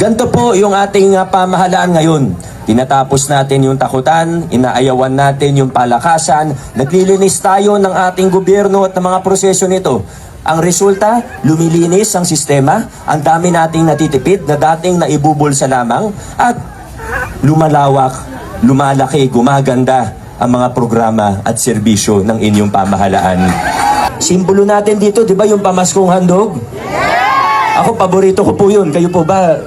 Ganito po yung ating uh, pamahalaan ngayon. Tinatapos natin yung takutan, inaayawan natin yung palakasan, naglilinis tayo ng ating gobyerno at ng mga proseso nito. Ang resulta, lumilinis ang sistema, ang dami nating natitipid na dating naibubulsa lamang at lumalawak, lumalaki, gumaganda ang mga programa at serbisyo ng inyong pamahalaan. Simbolo natin dito, di ba yung pamaskong handog? Ako, paborito ko po yun. Kayo po ba?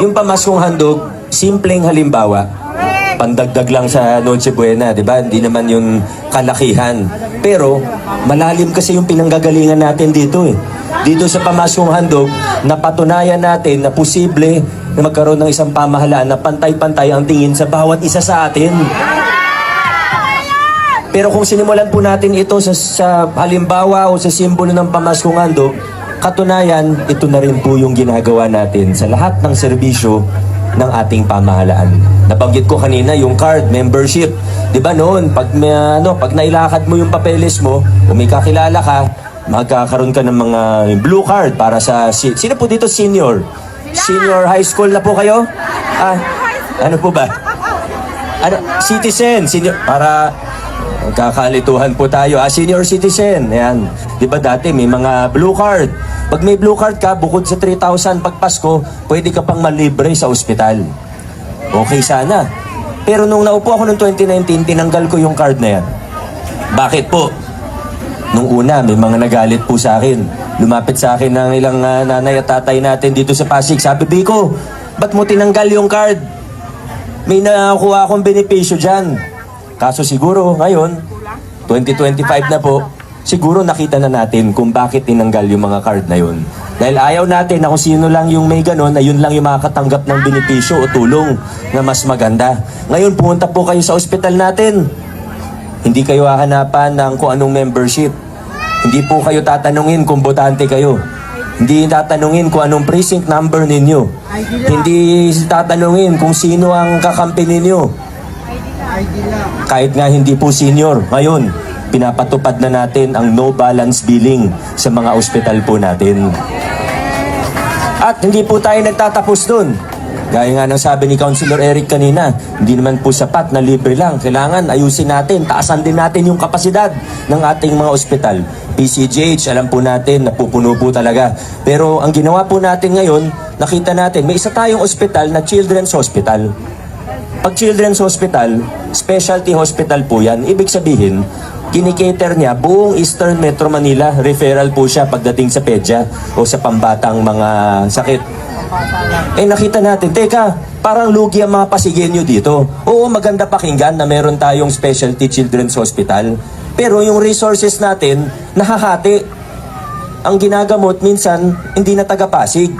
Yung pamaskong handog, simpleng halimbawa. Pandagdag lang sa Noche Buena, di ba? Hindi naman yung kalakihan. Pero, malalim kasi yung pinanggagalingan natin dito eh. Dito sa pamaskong handog, napatunayan natin na posible na magkaroon ng isang pamahalaan na pantay-pantay ang tingin sa bawat isa sa atin. Pero kung sinimulan po natin ito sa, sa halimbawa o sa simbolo ng pamaskong handog, katunayan, ito na rin po yung ginagawa natin sa lahat ng serbisyo ng ating pamahalaan. Nabanggit ko kanina yung card, membership. 'Di ba noon, pag may, ano, pag nailakad mo yung papeles mo, kung may kakilala ka, magkakaroon ka ng mga blue card para sa si- sino po dito senior? Senior high school na po kayo? Ah, ano po ba? Ano, citizen, senior, para Magkakalituhan po tayo. Ah, senior citizen. Ayan. Di ba dati may mga blue card? Pag may blue card ka, bukod sa 3,000 pag Pasko, pwede ka pang malibre sa ospital. Okay sana. Pero nung naupo ako noong 2019, tinanggal ko yung card na yan. Bakit po? Nung una, may mga nagalit po sa akin. Lumapit sa akin ng ilang ah, nanay at tatay natin dito sa Pasig. Sabi, Biko, ba't mo tinanggal yung card? May nakakuha akong benepisyo dyan. Kaso siguro ngayon, 2025 na po, siguro nakita na natin kung bakit tinanggal yung mga card na yun. Dahil ayaw natin na kung sino lang yung may ganon, na yun lang yung makakatanggap ng benepisyo o tulong na mas maganda. Ngayon, pumunta po kayo sa ospital natin. Hindi kayo hahanapan ng kung anong membership. Hindi po kayo tatanungin kung botante kayo. Hindi tatanungin kung anong precinct number ninyo. Hindi tatanungin kung sino ang kakampi ninyo. Kahit nga hindi po senior, ngayon, pinapatupad na natin ang no balance billing sa mga ospital po natin. At hindi po tayo nagtatapos dun. Gaya nga ng sabi ni Councilor Eric kanina, hindi naman po sapat na libre lang. Kailangan ayusin natin, taasan din natin yung kapasidad ng ating mga ospital. PCGH, alam po natin, napupuno po talaga. Pero ang ginawa po natin ngayon, nakita natin, may isa tayong ospital na Children's Hospital. Pag Children's Hospital, specialty hospital po yan. Ibig sabihin, kinikater niya buong Eastern Metro Manila. Referral po siya pagdating sa pedya o sa pambatang mga sakit. Eh nakita natin, teka, parang lugi ang mga pasigenyo dito. Oo, maganda pakinggan na meron tayong specialty children's hospital. Pero yung resources natin, nahahati. Ang ginagamot minsan, hindi na taga-Pasig.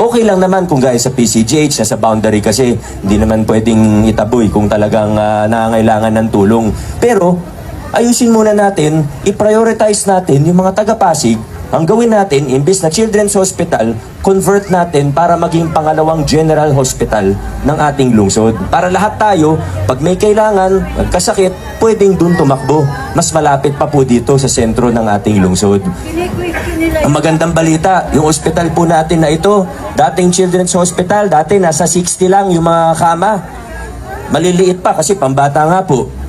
Okay lang naman kung gaya sa PCGH, sa boundary kasi hindi naman pwedeng itaboy kung talagang ah, nangangailangan ng tulong. Pero ayusin muna natin, i-prioritize natin yung mga taga-Pasig. Ang gawin natin, imbis na Children's Hospital, convert natin para maging pangalawang General Hospital ng ating lungsod. Para lahat tayo, pag may kailangan, magkasakit, pwedeng dun tumakbo. Mas malapit pa po dito sa sentro ng ating lungsod. Ang magandang balita, yung ospital po natin na ito, dating Children's Hospital, dati nasa 60 lang yung mga kama. Maliliit pa kasi pambata nga po.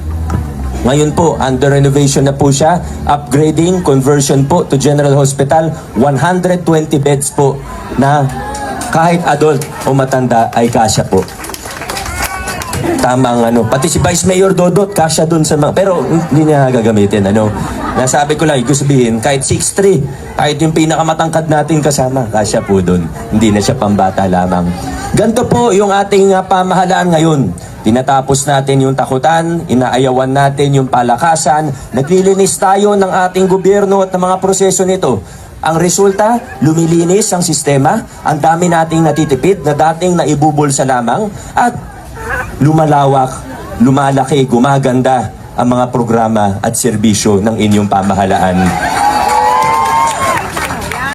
Ngayon po, under renovation na po siya, upgrading, conversion po to General Hospital, 120 beds po na kahit adult o matanda ay kasya po. Tama ang ano. Pati si Vice Mayor Dodot, kasya dun sa mga... Pero hindi niya gagamitin, ano. Nasabi ko lang, ibig sabihin, kahit 6'3", kahit yung pinakamatangkad natin kasama, kasya po dun. Hindi na siya pambata lamang. Ganto po yung ating ah, pamahalaan ngayon. Tinatapos natin yung takutan, inaayawan natin yung palakasan, naglilinis tayo ng ating gobyerno at ng mga proseso nito. Ang resulta, lumilinis ang sistema, ang dami nating natitipid na dating naibubulsa lamang at lumalawak, lumalaki, gumaganda ang mga programa at serbisyo ng inyong pamahalaan.